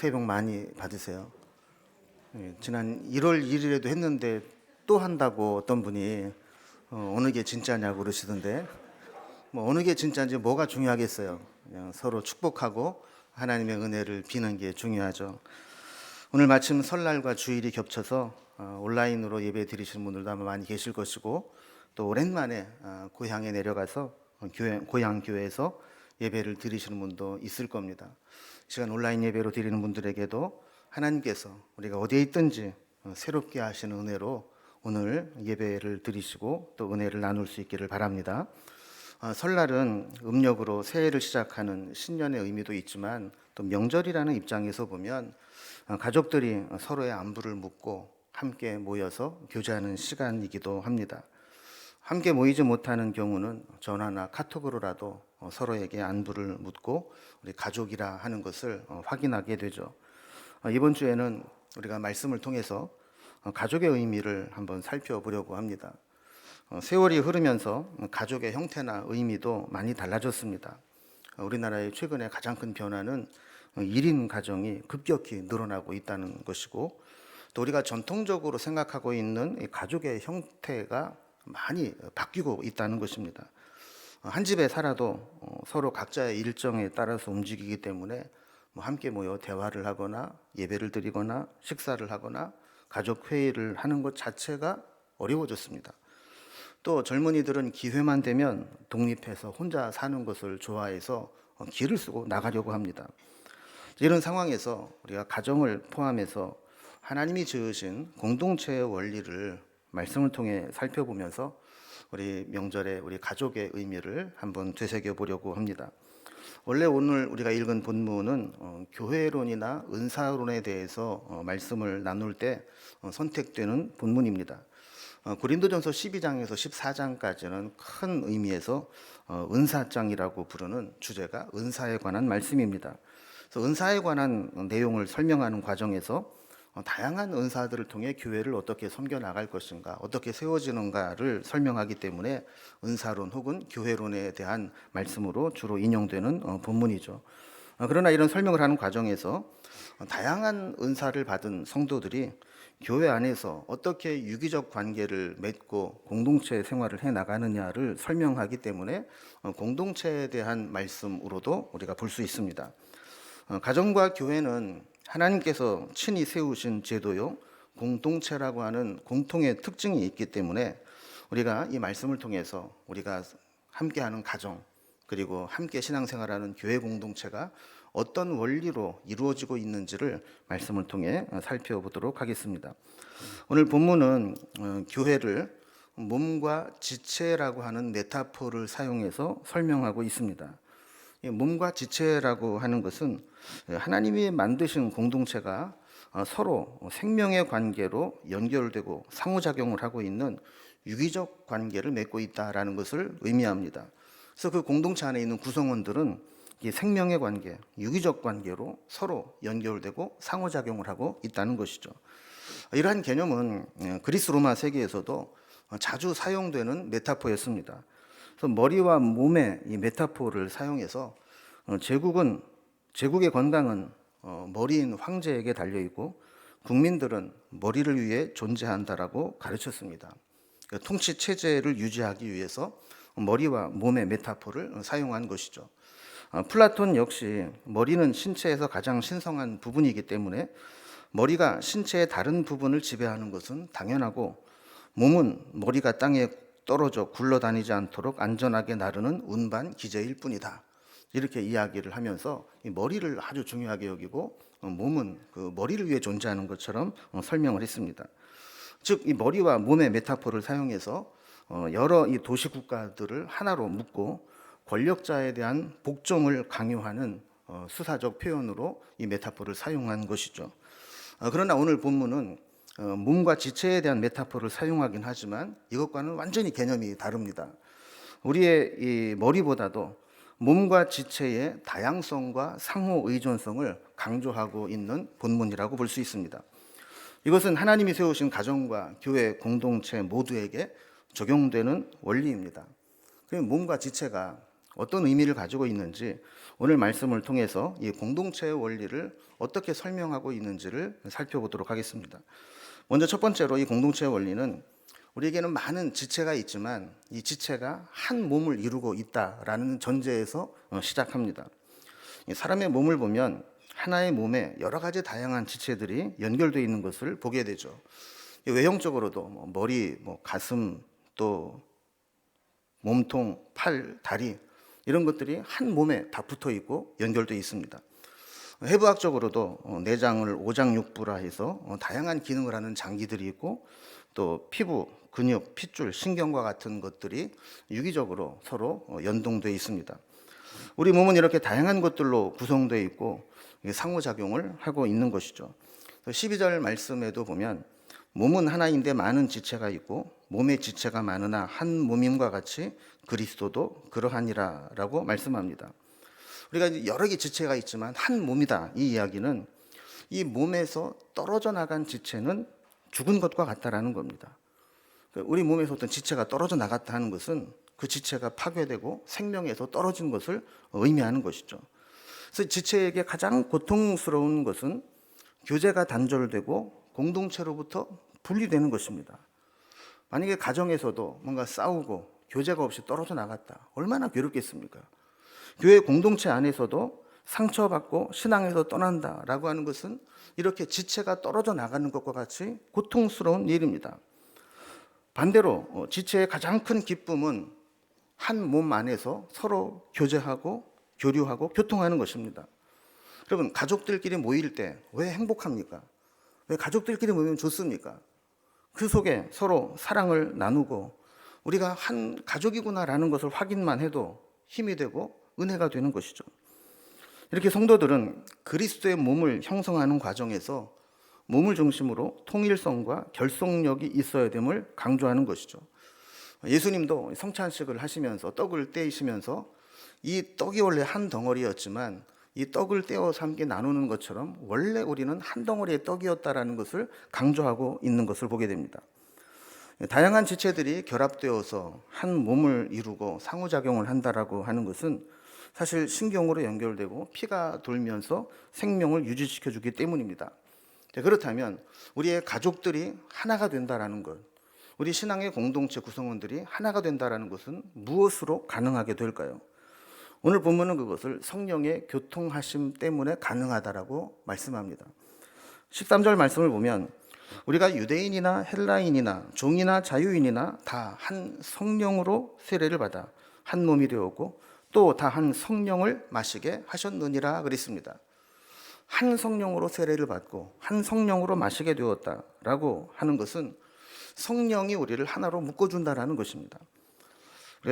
새해 복 많이 받으세요. 예, 지난 1월 1일에도 했는데 또 한다고 어떤 분이 어, 어느 게 진짜냐고 그러시던데 뭐 어느 게 진짜인지 뭐가 중요하겠어요. 그냥 서로 축복하고 하나님의 은혜를 비는 게 중요하죠. 오늘 마침 설날과 주일이 겹쳐서 어, 온라인으로 예배 드리시는 분들도 아마 많이 계실 것이고 또 오랜만에 어, 고향에 내려가서 어, 교회, 고향 교회에서 예배를 드리시는 분도 있을 겁니다. 이 시간 온라인 예배로 드리는 분들에게도 하나님께서 우리가 어디에 있든지 어, 새롭게 하시는 은혜로 오늘 예배를 드리시고 또 은혜를 나눌 수 있기를 바랍니다. 어, 설날은 음력으로 새해를 시작하는 신년의 의미도 있지만 또 명절이라는 입장에서 보면 어, 가족들이 서로의 안부를 묻고 함께 모여서 교제하는 시간이기도 합니다. 함께 모이지 못하는 경우는 전화나 카톡으로라도 어, 서로에게 안부를 묻고 우리 가족이라 하는 것을 어, 확인하게 되죠. 어, 이번 주에는 우리가 말씀을 통해서 어, 가족의 의미를 한번 살펴보려고 합니다. 어, 세월이 흐르면서 가족의 형태나 의미도 많이 달라졌습니다. 어, 우리나라의 최근에 가장 큰 변화는 어, 1인 가정이 급격히 늘어나고 있다는 것이고 또 우리가 전통적으로 생각하고 있는 이 가족의 형태가 많이 바뀌고 있다는 것입니다. 어, 한 집에 살아도 어, 서로 각자의 일정에 따라서 움직이기 때문에 뭐 함께 모여 대화를 하거나 예배를 드리거나 식사를 하거나 가족 회의를 하는 것 자체가 어려워졌습니다. 또 젊은이들은 기회만 되면 독립해서 혼자 사는 것을 좋아해서 어, 길을 쓰고 나가려고 합니다. 이런 상황에서 우리가 가정을 포함해서 하나님이 지으신 공동체의 원리를 말씀을 통해 살펴보면서 우리 명절에 우리 가족의 의미를 한번 되새겨 보려고 합니다. 원래 오늘 우리가 읽은 본문은 어, 교회론이나 은사론에 대해서 어, 말씀을 나눌 때 어, 선택되는 본문입니다. 어, 고린도전서 12장에서 14장까지는 큰 의미에서 어, 은사장이라고 부르는 주제가 은사에 관한 말씀입니다. 그래서 은사에 관한 내용을 설명하는 과정에서 어, 다양한 은사들을 통해 교회를 어떻게 섬겨 나갈 것인가, 어떻게 세워지는가를 설명하기 때문에 은사론 혹은 교회론에 대한 말씀으로 주로 인용되는 어, 본문이죠. 어, 그러나 이런 설명을 하는 과정에서 어, 다양한 은사를 받은 성도들이 교회 안에서 어떻게 유기적 관계를 맺고 공동체 생활을 해 나가느냐를 설명하기 때문에 어, 공동체에 대한 말씀으로도 우리가 볼 수 있습니다. 어, 가정과 교회는 하나님께서 친히 세우신 제도요 공동체라고 하는 공통의 특징이 있기 때문에 우리가 이 말씀을 통해서 우리가 함께하는 가정 그리고 함께 신앙생활하는 교회 공동체가 어떤 원리로 이루어지고 있는지를 말씀을 통해 살펴보도록 하겠습니다. 오늘 본문은 어, 교회를 몸과 지체라고 하는 메타포를 사용해서 설명하고 있습니다. 이 몸과 지체라고 하는 것은 하나님이 만드신 공동체가 어, 서로 생명의 관계로 연결되고 상호작용을 하고 있는 유기적 관계를 맺고 있다라는 것을 의미합니다. 그래서 그 공동체 안에 있는 구성원들은 이 생명의 관계, 유기적 관계로 서로 연결되고 상호작용을 하고 있다는 것이죠. 이러한 개념은 예, 그리스 로마 세계에서도 자주 사용되는 메타포였습니다. 머리와 몸의 이 메타포를 사용해서 어, 제국은 제국의 건강은 어, 머리인 황제에게 달려 있고 국민들은 머리를 위해 존재한다라고 가르쳤습니다. 그러니까 통치 체제를 유지하기 위해서 머리와 몸의 메타포를 사용한 것이죠. 어, 플라톤 역시 머리는 신체에서 가장 신성한 부분이기 때문에 머리가 신체의 다른 부분을 지배하는 것은 당연하고 몸은 머리가 땅에 떨어져 굴러다니지 않도록 안전하게 나르는 운반 기제일 뿐이다. 이렇게 이야기를 하면서 이 머리를 아주 중요하게 여기고 어, 몸은 그 머리를 위해 존재하는 것처럼 어, 설명을 했습니다. 즉 이 머리와 몸의 메타포를 사용해서 어, 여러 이 도시 국가들을 하나로 묶고 권력자에 대한 복종을 강요하는 어, 수사적 표현으로 이 메타포를 사용한 것이죠. 어, 그러나 오늘 본문은 어, 몸과 지체에 대한 메타포를 사용하긴 하지만 이것과는 완전히 개념이 다릅니다. 우리의 이 머리보다도 몸과 지체의 다양성과 상호 의존성을 강조하고 있는 본문이라고 볼 수 있습니다. 이것은 하나님이 세우신 가정과 교회 공동체 모두에게 적용되는 원리입니다. 그 몸과 지체가 어떤 의미를 가지고 있는지 오늘 말씀을 통해서 이 공동체의 원리를 어떻게 설명하고 있는지를 살펴보도록 하겠습니다. 먼저 첫 번째로 이 공동체의 원리는 우리에게는 많은 지체가 있지만 이 지체가 한 몸을 이루고 있다라는 전제에서 어, 시작합니다. 이 사람의 몸을 보면 하나의 몸에 여러 가지 다양한 지체들이 연결되어 있는 것을 보게 되죠. 이 외형적으로도 뭐 머리, 뭐 가슴, 또 몸통, 팔, 다리 이런 것들이 한 몸에 다 붙어 있고 연결되어 있습니다. 해부학적으로도 어, 내장을 오장육부라 해서 어, 다양한 기능을 하는 장기들이 있고 또 피부, 근육, 핏줄, 신경과 같은 것들이 유기적으로 서로 어, 연동되어 있습니다. 우리 몸은 이렇게 다양한 것들로 구성되어 있고 상호작용을 하고 있는 것이죠. 12절 말씀에도 보면 몸은 하나인데 많은 지체가 있고 몸의 지체가 많으나 한 몸임과 같이 그리스도도 그러하니라라고 말씀합니다. 우리가 여러 개 지체가 있지만 한 몸이다. 이 이야기는 이 몸에서 떨어져 나간 지체는 죽은 것과 같다라는 겁니다. 그러니까 우리 몸에서 어떤 지체가 떨어져 나갔다 하는 것은 그 지체가 파괴되고 생명에서 떨어진 것을 의미하는 것이죠. 그래서 지체에게 가장 고통스러운 것은 교제가 단절되고 공동체로부터 분리되는 것입니다. 만약에 가정에서도 뭔가 싸우고 교제가 없이 떨어져 나갔다. 얼마나 괴롭겠습니까? 교회 공동체 안에서도 상처받고 신앙에서 떠난다라고 하는 것은 이렇게 지체가 떨어져 나가는 것과 같이 고통스러운 일입니다. 반대로 어, 지체의 가장 큰 기쁨은 한 몸 안에서 서로 교제하고 교류하고 교통하는 것입니다. 여러분 가족들끼리 모일 때 왜 행복합니까? 왜 가족들끼리 모이면 좋습니까? 그 속에 서로 사랑을 나누고 우리가 한 가족이구나라는 것을 확인만 해도 힘이 되고 은혜가 되는 것이죠. 이렇게 성도들은 그리스도의 몸을 형성하는 과정에서 몸을 중심으로 통일성과 결속력이 있어야 됨을 강조하는 것이죠. 예수님도 성찬식을 하시면서 떡을 떼시면서 이 떡이 원래 한 덩어리였지만 이 떡을 떼어서 함께 나누는 것처럼 원래 우리는 한 덩어리의 떡이었다라는 것을 강조하고 있는 것을 보게 됩니다. 다양한 지체들이 결합되어서 한 몸을 이루고 상호작용을 한다라고 하는 것은 사실 신경으로 연결되고 피가 돌면서 생명을 유지시켜 주기 때문입니다. 그렇다면 우리의 가족들이 하나가 된다라는 것, 우리 신앙의 공동체 구성원들이 하나가 된다라는 것은 무엇으로 가능하게 될까요? 오늘 본문은 그것을 성령의 교통하심 때문에 가능하다라고 말씀합니다. 13절 말씀을 보면 우리가 유대인이나 헬라인이나 종이나 자유인이나 다 한 성령으로 세례를 받아 한 몸이 되었고 또 다한 성령을 마시게 하셨느니라 그랬습니다. 한 성령으로 세례를 받고 한 성령으로 마시게 되었다라고 하는 것은 성령이 우리를 하나로 묶어준다라는 것입니다.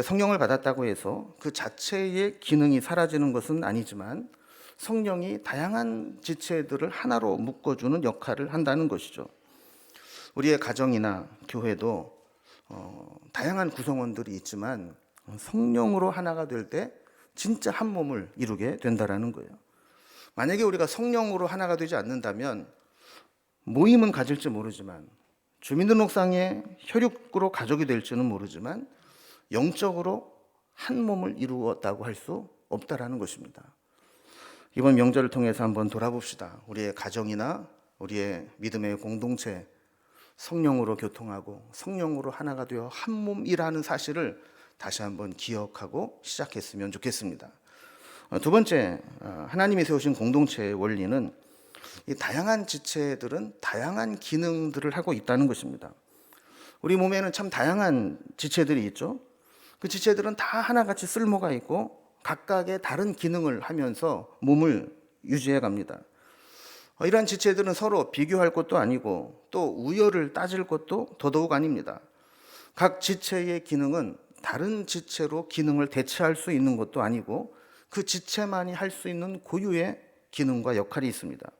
성령을 받았다고 해서 그 자체의 기능이 사라지는 것은 아니지만 성령이 다양한 지체들을 하나로 묶어주는 역할을 한다는 것이죠. 우리의 가정이나 교회도 어, 다양한 구성원들이 있지만 성령으로 하나가 될 때 진짜 한 몸을 이루게 된다라는 거예요. 만약에 우리가 성령으로 하나가 되지 않는다면 모임은 가질지 모르지만 주민등록상의 혈육으로 가족이 될지는 모르지만 영적으로 한 몸을 이루었다고 할 수 없다라는 것입니다. 이번 명절을 통해서 한번 돌아봅시다. 우리의 가정이나 우리의 믿음의 공동체 성령으로 교통하고 성령으로 하나가 되어 한 몸이라는 사실을 다시 한번 기억하고 시작했으면 좋겠습니다. 어, 두 번째, 어, 하나님이 세우신 공동체의 원리는 이 다양한 지체들은 다양한 기능들을 하고 있다는 것입니다. 우리 몸에는 참 다양한 지체들이 있죠. 그 지체들은 다 하나같이 쓸모가 있고 각각의 다른 기능을 하면서 몸을 유지해 갑니다. 어, 이러한 지체들은 서로 비교할 것도 아니고 또 우열을 따질 것도 더더욱 아닙니다. 각 지체의 기능은 다른 지체로 기능을 대체할 수 있는 것도 아니고 그 지체만이 할 수 있는 고유의 기능과 역할이 있습니다.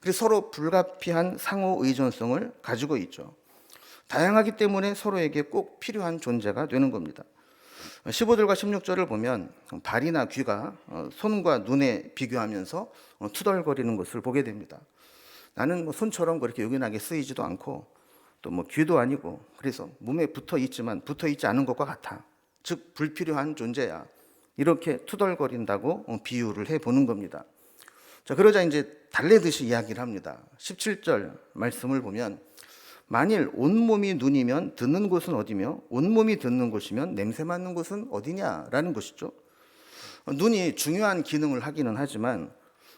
그래서 서로 불가피한 상호 의존성을 가지고 있죠. 다양하기 때문에 서로에게 꼭 필요한 존재가 되는 겁니다. 15절과 16절을 보면 발이나 귀가 어, 손과 눈에 비교하면서 어, 투덜거리는 것을 보게 됩니다. 나는 뭐 손처럼 그렇게 요긴하게 쓰이지도 않고 또 뭐 귀도 아니고 그래서 몸에 붙어 있지만 붙어 있지 않은 것과 같아. 즉 불필요한 존재야. 이렇게 투덜거린다고 어, 비유를 해 보는 겁니다. 자, 그러자 이제 달래듯이 이야기를 합니다. 17절 말씀을 보면 만일 온몸이 눈이면 듣는 곳은 어디며 온몸이 듣는 곳이면 냄새 맡는 곳은 어디냐라는 것이죠. 어, 눈이 중요한 기능을 하기는 하지만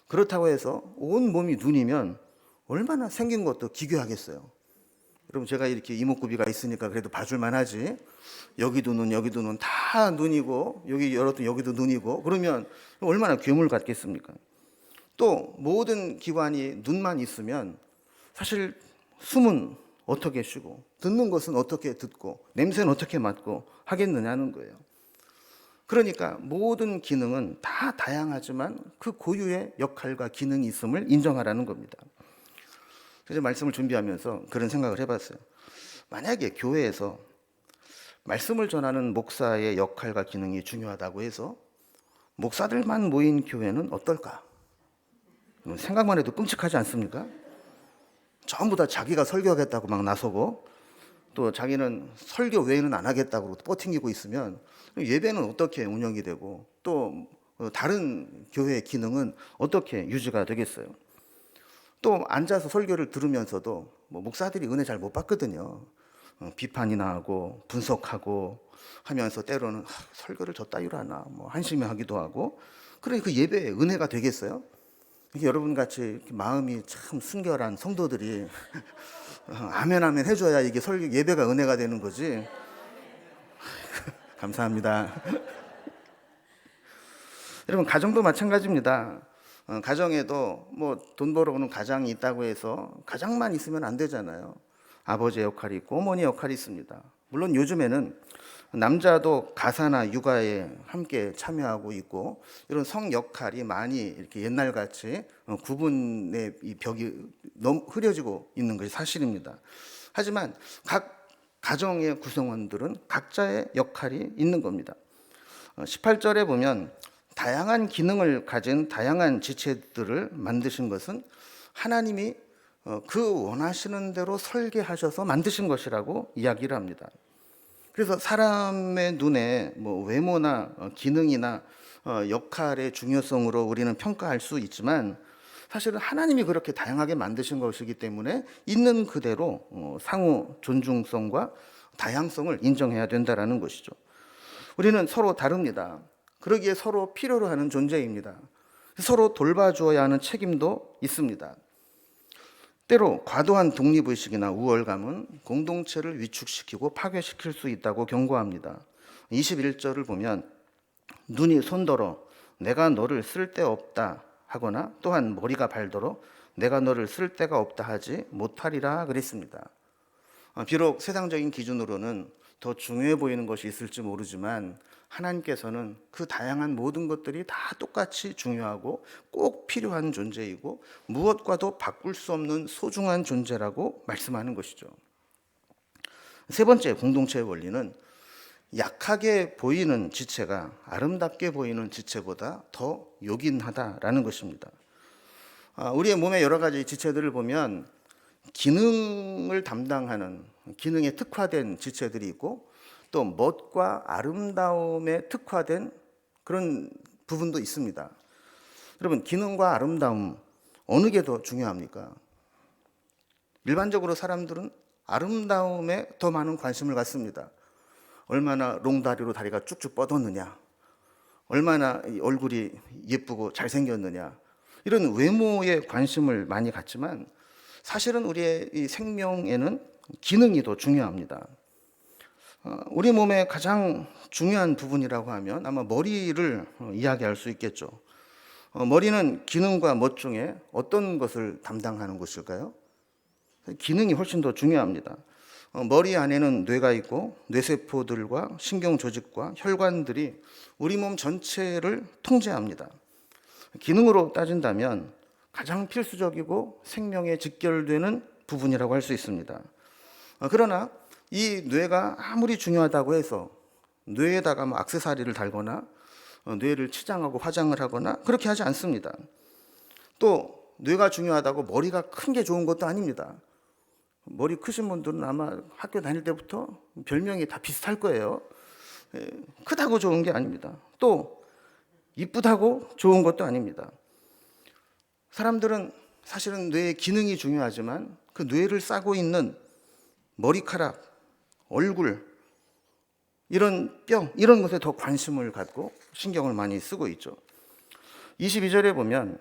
그렇다고 해서 온 몸이 눈이면 얼마나 생긴 것도 기괴하겠어요. 여러분 제가 이렇게 이목구비가 있으니까 그래도 봐줄만 하지. 여기도 눈, 여기도 눈, 다 눈이고 여기 열었던 여기도 눈이고 그러면 얼마나 괴물 같겠습니까? 또 모든 기관이 눈만 있으면 사실 숨은 어떻게 쉬고 듣는 것은 어떻게 듣고 냄새는 어떻게 맡고 하겠느냐는 거예요. 그러니까 모든 기능은 다 다양하지만 그 고유의 역할과 기능이 있음을 인정하라는 겁니다. 그래서 말씀을 준비하면서 그런 생각을 해봤어요. 만약에 교회에서 말씀을 전하는 목사의 역할과 기능이 중요하다고 해서 목사들만 모인 교회는 어떨까? 생각만 해도 끔찍하지 않습니까? 전부 다 자기가 설교하겠다고 막 나서고 또 자기는 설교 외에는 안 하겠다고 뻗팅기고 있으면 예배는 어떻게 운영이 되고 또 다른 교회의 기능은 어떻게 유지가 되겠어요? 또 앉아서 설교를 들으면서도 뭐 목사들이 은혜 잘 못 받거든요. 어, 비판이나 하고 분석하고 하면서 때로는 아, 설교를 저 따위로 하나 뭐 한심해 하기도 하고 그러니 그 예배에 은혜가 되겠어요? 여러분 같이 마음이 참 순결한 성도들이 어, 아멘 아멘 해줘야 이게 설교 예배가 은혜가 되는 거지. 감사합니다. 여러분 가정도 마찬가지입니다. 어, 가정에도 뭐 돈 벌어오는 가장이 있다고 해서 가장만 있으면 안 되잖아요. 아버지 역할이 있고 어머니 역할이 있습니다. 물론 요즘에는 남자도 가사나 육아에 함께 참여하고 있고 이런 성 역할이 많이 이렇게 옛날 같이 어, 구분의 이 벽이 너무 흐려지고 있는 것이 사실입니다. 하지만 각 가정의 구성원들은 각자의 역할이 있는 겁니다. 18절에 보면 다양한 기능을 가진 다양한 지체들을 만드신 것은 하나님이 어, 그 원하시는 대로 설계하셔서 만드신 것이라고 이야기를 합니다. 그래서 사람의 눈에 뭐 외모나 어, 기능이나 어, 역할의 중요성으로 우리는 평가할 수 있지만 사실은 하나님이 그렇게 다양하게 만드신 것이기 때문에 있는 그대로 상호 존중성과 다양성을 인정해야 된다라는 것이죠. 우리는 서로 다릅니다. 그러기에 서로 필요로 하는 존재입니다. 서로 돌봐주어야 하는 책임도 있습니다. 때로 과도한 독립의식이나 우월감은 공동체를 위축시키고 파괴시킬 수 있다고 경고합니다. 21절을 보면 눈이 손더러 내가 너를 쓸데없다 하거나 또한 머리가 발더러 내가 너를 쓸데가 없다 하지 못하리라 그랬습니다. 아, 비록 세상적인 기준으로는 더 중요해 보이는 것이 있을지 모르지만 하나님께서는 그 다양한 모든 것들이 다 똑같이 중요하고 꼭 필요한 존재이고 무엇과도 바꿀 수 없는 소중한 존재라고 말씀하는 것이죠. 세 번째 공동체의 원리는 약하게 보이는 지체가 아름답게 보이는 지체보다 더 요긴하다라는 것입니다. 아, 우리의 몸의 여러 가지 지체들을 보면 기능을 담당하는 기능에 특화된 지체들이 있고 또 멋과 아름다움에 특화된 그런 부분도 있습니다. 여러분 기능과 아름다움 어느 게 더 중요합니까? 일반적으로 사람들은 아름다움에 더 많은 관심을 갖습니다. 얼마나 롱다리로 다리가 쭉쭉 뻗었느냐, 얼마나 얼굴이 예쁘고 잘생겼느냐, 이런 외모에 관심을 많이 갖지만 사실은 우리의 이 생명에는 기능이 더 중요합니다. 어, 우리 몸의 가장 중요한 부분이라고 하면 아마 머리를 어, 이야기할 수 있겠죠. 어, 머리는 기능과 멋 중에 어떤 것을 담당하는 것일까요? 기능이 훨씬 더 중요합니다. 머리 안에는 뇌가 있고 뇌세포들과 신경 조직과 혈관들이 우리 몸 전체를 통제합니다. 기능으로 따진다면 가장 필수적이고 생명에 직결되는 부분이라고 할 수 있습니다. 그러나 이 뇌가 아무리 중요하다고 해서 뇌에다가 뭐 악세사리를 달거나 어, 뇌를 치장하고 화장을 하거나 그렇게 하지 않습니다. 또 뇌가 중요하다고 머리가 큰 게 좋은 것도 아닙니다. 머리 크신 분들은 아마 학교 다닐 때부터 별명이 다 비슷할 거예요. 예, 크다고 좋은 게 아닙니다. 또 이쁘다고 좋은 것도 아닙니다. 사람들은 사실은 뇌의 기능이 중요하지만 그 뇌를 싸고 있는 머리카락, 얼굴, 이런 뼈, 이런 것에 더 관심을 갖고 신경을 많이 쓰고 있죠. 22절에 보면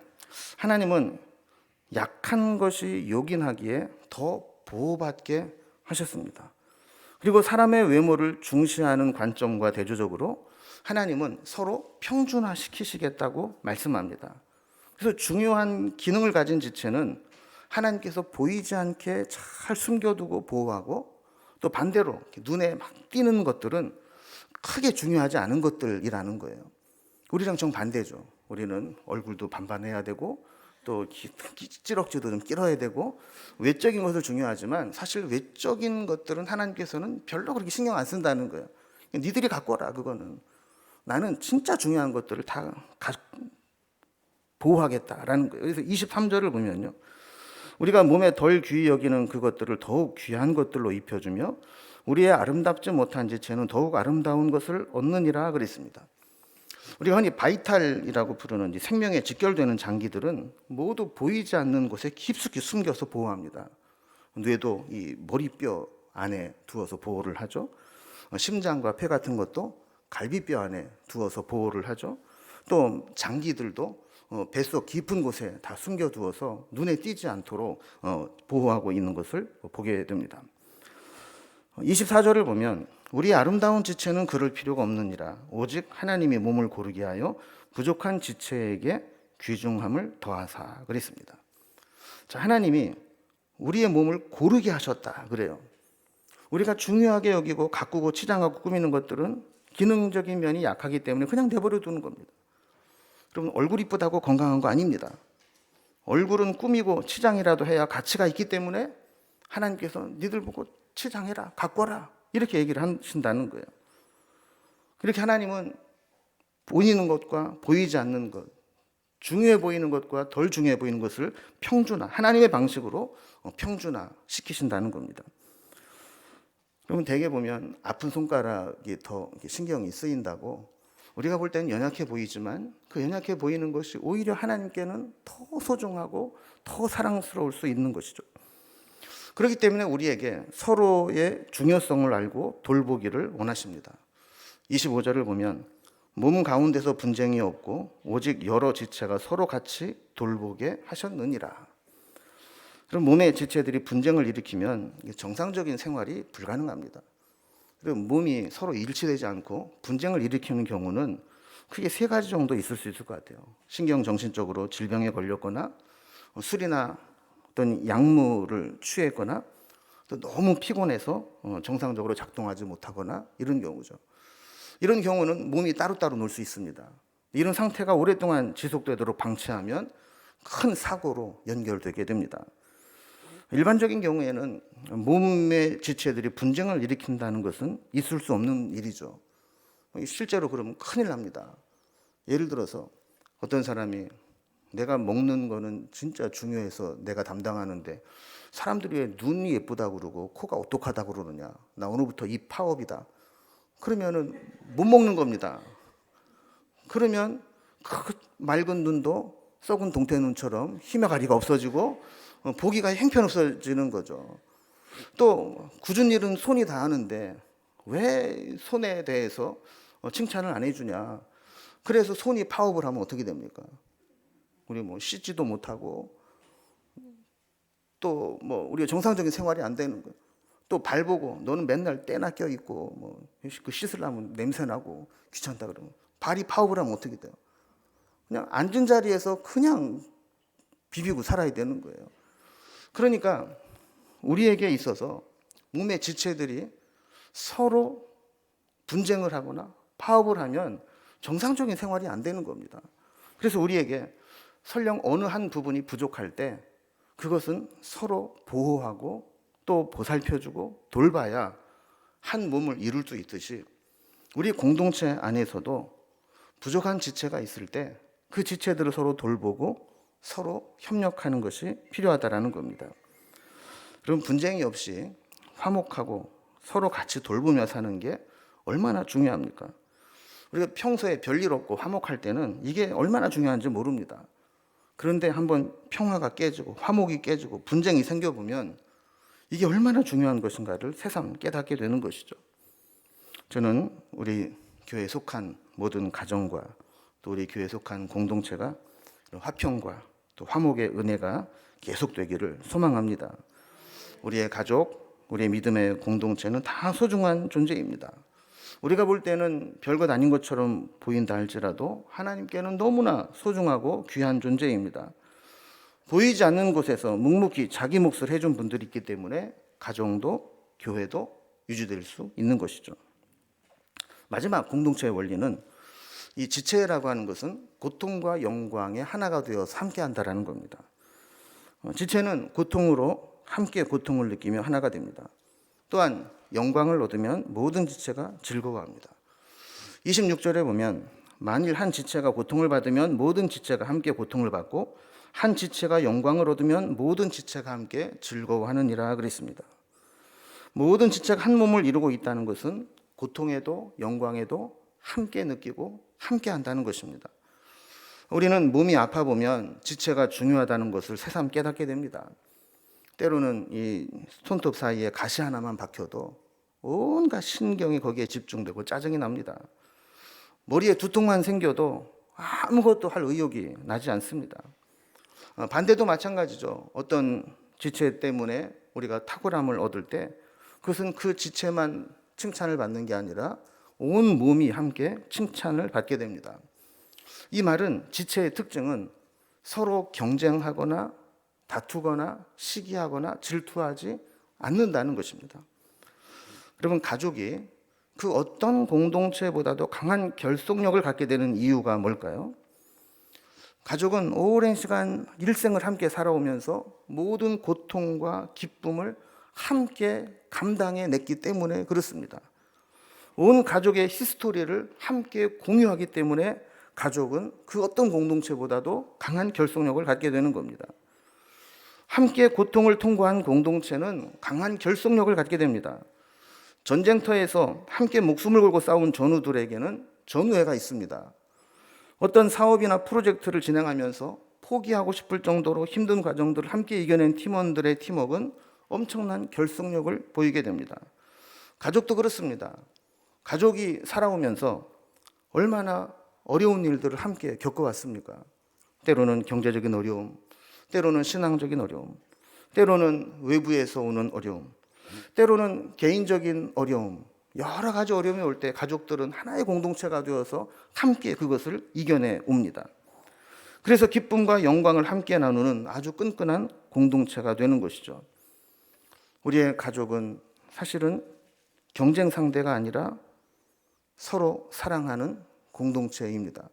하나님은 약한 것이 요긴하기에 더 보호받게 하셨습니다. 그리고 사람의 외모를 중시하는 관점과 대조적으로 하나님은 서로 평준화시키시겠다고 말씀합니다. 그래서 중요한 기능을 가진 지체는 하나님께서 보이지 않게 잘 숨겨두고 보호하고 또 반대로 눈에 막 띄는 것들은 크게 중요하지 않은 것들이라는 거예요. 우리랑 정반대죠. 우리는 얼굴도 반반해야 되고 또 찌럭지도 좀 끼러야 되고 외적인 것을 중요하지만 사실 외적인 것들은 하나님께서는 별로 그렇게 신경 안 쓴다는 거예요. 니들이 갖고 와라 그거는 나는 진짜 중요한 것들을 다 가- 보호하겠다라는 거예요. 그래서 23절을 보면요. 우리가 몸에 덜 귀히 여기는 그것들을 더욱 귀한 것들로 입혀주며 우리의 아름답지 못한 지체는 더욱 아름다운 것을 얻느니라 그랬습니다. 우리가 흔히 바이탈이라고 부르는 이 생명에 직결되는 장기들은 모두 보이지 않는 곳에 깊숙이 숨겨서 보호합니다. 뇌도 이 머리뼈 안에 두어서 보호를 하죠. 어, 심장과 폐 같은 것도 갈비뼈 안에 두어서 보호를 하죠. 또 장기들도 어, 뱃속 깊은 곳에 다 숨겨두어서 눈에 띄지 않도록 어, 보호하고 있는 것을 보게 됩니다. 24절을 보면 우리 아름다운 지체는 그럴 필요가 없느니라 오직 하나님이 몸을 고르게 하여 부족한 지체에게 귀중함을 더하사 그랬습니다. 자, 하나님이 우리의 몸을 고르게 하셨다 그래요. 우리가 중요하게 여기고 가꾸고 치장하고 꾸미는 것들은 기능적인 면이 약하기 때문에 그냥 내버려 두는 겁니다. 여러분 얼굴 이쁘다고 건강한 거 아닙니다. 얼굴은 꾸미고 치장이라도 해야 가치가 있기 때문에 하나님께서 니들 보고 치장해라, 가꿔라 이렇게 얘기를 하신다는 거예요. 그렇게 하나님은 보이는 것과 보이지 않는 것, 중요해 보이는 것과 덜 중요해 보이는 것을 평준화, 하나님의 방식으로 어, 평준화 시키신다는 겁니다. 그러면 대개 보면 아픈 손가락이 더 신경이 쓰인다고 우리가 볼 때는 연약해 보이지만 그 연약해 보이는 것이 오히려 하나님께는 더 소중하고 더 사랑스러울 수 있는 것이죠. 그렇기 때문에 우리에게 서로의 중요성을 알고 돌보기를 원하십니다. 25절을 보면 몸 가운데서 분쟁이 없고 오직 여러 지체가 서로 같이 돌보게 하셨느니라. 그럼 몸의 지체들이 분쟁을 일으키면 정상적인 생활이 불가능합니다. 그리고 몸이 서로 일치되지 않고 분쟁을 일으키는 경우는 크게 세 가지 정도 있을 수 있을 것 같아요. 신경 정신적으로 질병에 걸렸거나 술이나 어떤 약물을 취했거나 또 너무 피곤해서 어, 정상적으로 작동하지 못하거나 이런 경우죠. 이런 경우는 몸이 따로따로 놀 수 있습니다. 이런 상태가 오랫동안 지속되도록 방치하면 큰 사고로 연결되게 됩니다. 일반적인 경우에는 몸의 지체들이 분쟁을 일으킨다는 것은 있을 수 없는 일이죠. 실제로 그러면 큰일 납니다. 예를 들어서 어떤 사람이 내가 먹는 거는 진짜 중요해서 내가 담당하는데 사람들이 왜 눈이 예쁘다고 그러고 코가 오똑하다고 그러느냐. 나 오늘부터 입 파업이다. 그러면은 못 먹는 겁니다. 그러면 그 맑은 눈도 썩은 동태 눈처럼 힘의 가리가 없어지고 어, 보기가 형편없어지는 거죠. 또 굳은 일은 손이 다 하는데 왜 손에 대해서 어, 칭찬을 안 해주냐. 그래서 손이 파업을 하면 어떻게 됩니까? 우리 뭐 씻지도 못하고 또 뭐 우리가 정상적인 생활이 안 되는 거예요. 또 발 보고 너는 맨날 때나 껴 있고 뭐그 씻으려면 냄새 나고 귀찮다 그러면 발이 파업을 하면 어떻게 돼요? 그냥 앉은 자리에서 그냥 비비고 살아야 되는 거예요. 그러니까 우리에게 있어서 몸의 지체들이 서로 분쟁을 하거나 파업을 하면 정상적인 생활이 안 되는 겁니다. 그래서 우리에게 설령 어느 한 부분이 부족할 때 그것은 서로 보호하고 또 보살펴주고 돌봐야 한 몸을 이룰 수 있듯이 우리 공동체 안에서도 부족한 지체가 있을 때 그 지체들을 서로 돌보고 서로 협력하는 것이 필요하다라는 겁니다. 그럼 분쟁이 없이 화목하고 서로 같이 돌보며 사는 게 얼마나 중요합니까? 우리가 평소에 별일 없고 화목할 때는 이게 얼마나 중요한지 모릅니다. 그런데 한번 평화가 깨지고 화목이 깨지고 분쟁이 생겨보면 이게 얼마나 중요한 것인가를 새삼 깨닫게 되는 것이죠. 저는 우리 교회에 속한 모든 가정과 또 우리 교회에 속한 공동체가 화평과 또 화목의 은혜가 계속되기를 소망합니다. 우리의 가족, 우리의 믿음의 공동체는 다 소중한 존재입니다. 우리가 볼 때는 별것 아닌 것처럼 보인다 할지라도 하나님께는 너무나 소중하고 귀한 존재입니다. 보이지 않는 곳에서 묵묵히 자기 몫을 해준 분들이 있기 때문에 가정도 교회도 유지될 수 있는 것이죠. 마지막 공동체의 원리는 이 지체라고 하는 것은 고통과 영광의 하나가 되어서 함께 한다라는 겁니다. 어, 지체는 고통으로 함께 고통을 느끼며 하나가 됩니다. 또한 영광을 얻으면 모든 지체가 즐거워합니다. 26절에 보면 만일 한 지체가 고통을 받으면 모든 지체가 함께 고통을 받고 한 지체가 영광을 얻으면 모든 지체가 함께 즐거워하느니라 그랬습니다. 모든 지체가 한 몸을 이루고 있다는 것은 고통에도 영광에도 함께 느끼고 함께 한다는 것입니다. 우리는 몸이 아파 보면 지체가 중요하다는 것을 새삼 깨닫게 됩니다. 때로는 이 손톱 사이에 가시 하나만 박혀도 온갖 신경이 거기에 집중되고 짜증이 납니다. 머리에 두통만 생겨도 아무것도 할 의욕이 나지 않습니다. 어, 반대도 마찬가지죠. 어떤 지체 때문에 우리가 탁월함을 얻을 때 그것은 그 지체만 칭찬을 받는 게 아니라 온 몸이 함께 칭찬을 받게 됩니다. 이 말은 지체의 특징은 서로 경쟁하거나 다투거나 시기하거나 질투하지 않는다는 것입니다. 여러분 가족이 그 어떤 공동체보다도 강한 결속력을 갖게 되는 이유가 뭘까요? 가족은 오랜 시간 일생을 함께 살아오면서 모든 고통과 기쁨을 함께 감당해 냈기 때문에 그렇습니다. 온 가족의 히스토리를 함께 공유하기 때문에 가족은 그 어떤 공동체보다도 강한 결속력을 갖게 되는 겁니다. 함께 고통을 통과한 공동체는 강한 결속력을 갖게 됩니다. 전쟁터에서 함께 목숨을 걸고 싸운 전우들에게는 전우회가 있습니다. 어떤 사업이나 프로젝트를 진행하면서 포기하고 싶을 정도로 힘든 과정들을 함께 이겨낸 팀원들의 팀워크는 엄청난 결속력을 보이게 됩니다. 가족도 그렇습니다. 가족이 살아오면서 얼마나 어려운 일들을 함께 겪어왔습니까? 때로는 경제적인 어려움, 때로는 신앙적인 어려움, 때로는 외부에서 오는 어려움, 때로는 개인적인 어려움, 여러 가지 어려움이 올 때 가족들은 하나의 공동체가 되어서 함께 그것을 이겨내 옵니다. 그래서 기쁨과 영광을 함께 나누는 아주 끈끈한 공동체가 되는 것이죠. 우리의 가족은 사실은 경쟁 상대가 아니라 서로 사랑하는 공동체입니다.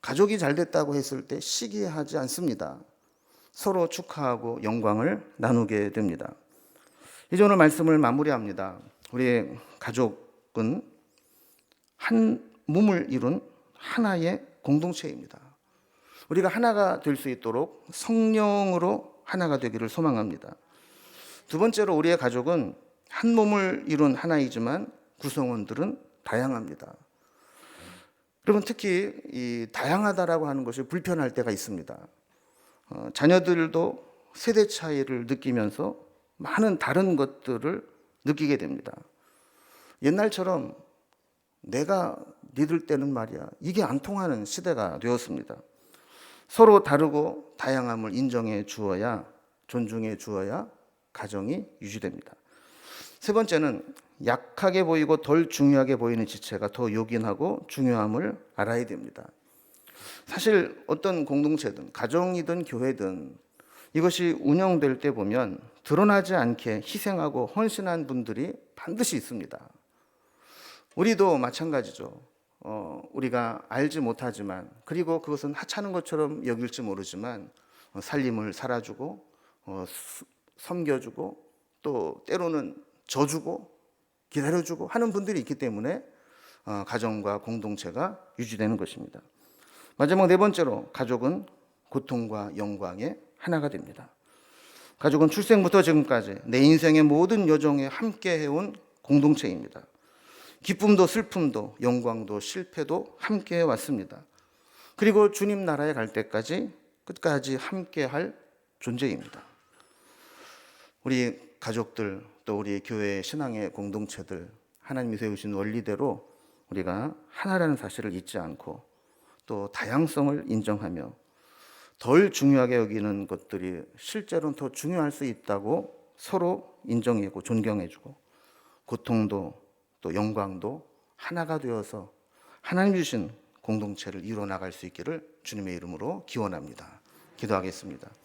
가족이 잘 됐다고 했을 때 시기하지 않습니다. 서로 축하하고 영광을 나누게 됩니다. 이제 오늘 말씀을 마무리합니다. 우리의 가족은 한 몸을 이룬 하나의 공동체입니다. 우리가 하나가 될 수 있도록 성령으로 하나가 되기를 소망합니다. 두 번째로 우리의 가족은 한 몸을 이룬 하나이지만 구성원들은 다양합니다. 여러분 특히 이 다양하다라고 하는 것이 불편할 때가 있습니다. 어, 자녀들도 세대 차이를 느끼면서 많은 다른 것들을 느끼게 됩니다. 옛날처럼 내가 믿을 때는 말이야 이게 안 통하는 시대가 되었습니다. 서로 다르고 다양함을 인정해 주어야 존중해 주어야 가정이 유지됩니다. 세 번째는 약하게 보이고 덜 중요하게 보이는 지체가 더 요긴하고 중요함을 알아야 됩니다. 사실 어떤 공동체든 가정이든 교회든 이것이 운영될 때 보면 드러나지 않게 희생하고 헌신한 분들이 반드시 있습니다. 우리도 마찬가지죠. 어, 우리가 알지 못하지만 그리고 그것은 하찮은 것처럼 여길지 모르지만 어, 살림을 살아주고 어, 섬겨주고 또 때로는 져주고 기다려주고 하는 분들이 있기 때문에 어, 가정과 공동체가 유지되는 것입니다. 마지막 네 번째로 가족은 고통과 영광의 하나가 됩니다. 가족은 출생부터 지금까지 내 인생의 모든 여정에 함께 해온 공동체입니다. 기쁨도 슬픔도 영광도 실패도 함께 왔습니다. 그리고 주님 나라에 갈 때까지 끝까지 함께 할 존재입니다. 우리 가족들 또 우리 교회 신앙의 공동체들 하나님이 세우신 원리대로 우리가 하나라는 사실을 잊지 않고 또 다양성을 인정하며 덜 중요하게 여기는 것들이 실제로는 더 중요할 수 있다고 서로 인정해고 존경해주고 고통도 또 영광도 하나가 되어서 하나님 주신 공동체를 이루어 나갈 수 있기를 주님의 이름으로 기원합니다. 기도하겠습니다.